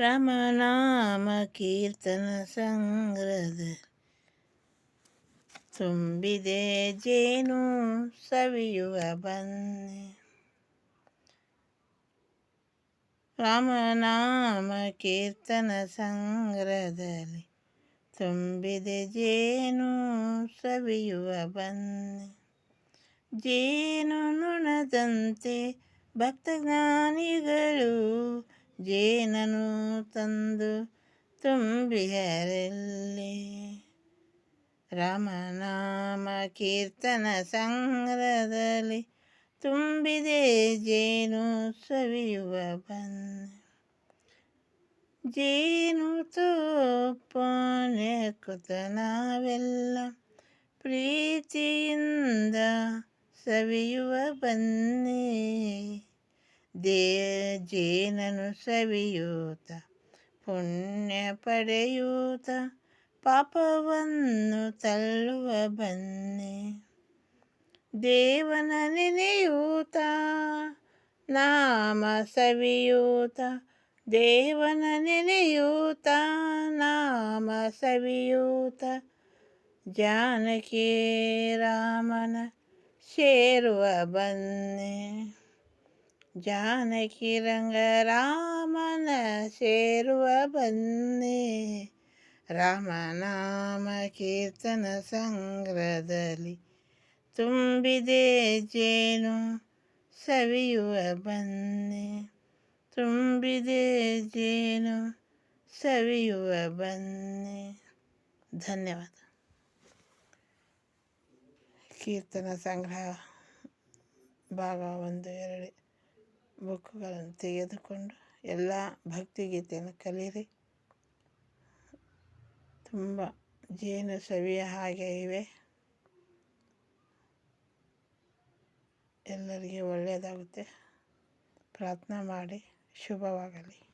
ರಾಮನಾಮ ಕೀರ್ತನ ಸಂಗ್ರದ ತುಂಬಿದೆ ಜೇನು ಸವಿಯುವ ಬನ್ನಿ ರಾಮನಾಮ ಕೀರ್ತನ ಸಂಗ್ರಹದಲ್ಲಿ ತುಂಬಿದೆ ಜೇನು ಸವಿಯುವ ಬನ್ನಿ ಜೇನು ನುಣದಂತೆ ಭಕ್ತಜ್ಞಾನಿಗಳು ಜೇನನು ತಂದು ತುಂಬಿಹರಲ್ಲಿ ರಾಮನಾಮ ಕೀರ್ತನ ಸಂಗ್ರಹದಲ್ಲಿ ತುಂಬಿದೆ ಜೇನು ಸವಿಯುವ ಬನ್ನಿ ಜೇನು ತುಪ್ಪನೆಕ್ಕುತ್ತ ನಾವೆಲ್ಲ ಪ್ರೀತಿಯಿಂದ ಸವಿಯುವ ಬನ್ನಿ. ಜೇನನು ಸವಿಯೂತ ಪುಣ್ಯ ಪಡೆಯೂತ ಪಾಪವನ್ನು ತಳ್ಳುವ ಬನ್ನಿ. ದೇವನ ನೆನೆಯೂತ, ನಾಮ ಸವಿಯೂತ, ದೇವನ ನೆನೆಯೂತ, ನಾಮ ಸವಿಯೂತ. ಜಾನಕಿ ರಾಮನ ಸೇರುವ ಬನ್ನಿ. ಜಾನಕಿ ರಂಗರಾಮನ ಸೇರುವ ಬನ್ನಿ ರಾಮನಾಮ ಕೀರ್ತನ ಸಂಗ್ರಹದಲ್ಲಿ ತುಂಬಿದೆ ಜೇನು ಸವಿಯುವ ಬನ್ನಿ ತುಂಬಿದೆ ಜೇನು ಸವಿಯುವ ಬನ್ನಿ ಧನ್ಯವಾದ. ಕೀರ್ತನ ಸಂಗ್ರಹ ಭಾಗ ಒಂದು, ಎರಡು. ಬುಕ್ಗಳನ್ನು ತೆಗೆದುಕೊಂಡು ಎಲ್ಲ ಭಕ್ತಿಗೀತೆಯನ್ನು ಕಲಿಯಿರಿ ತುಂಬ ಜೇನು ಸವಿಯ ಹಾಗೆ ಇವೆ. ಎಲ್ಲರಿಗೆ ಒಳ್ಳೆಯದಾಗುತ್ತೆ. ಪ್ರಾರ್ಥನೆ ಮಾಡಿ. ಶುಭವಾಗಲಿ.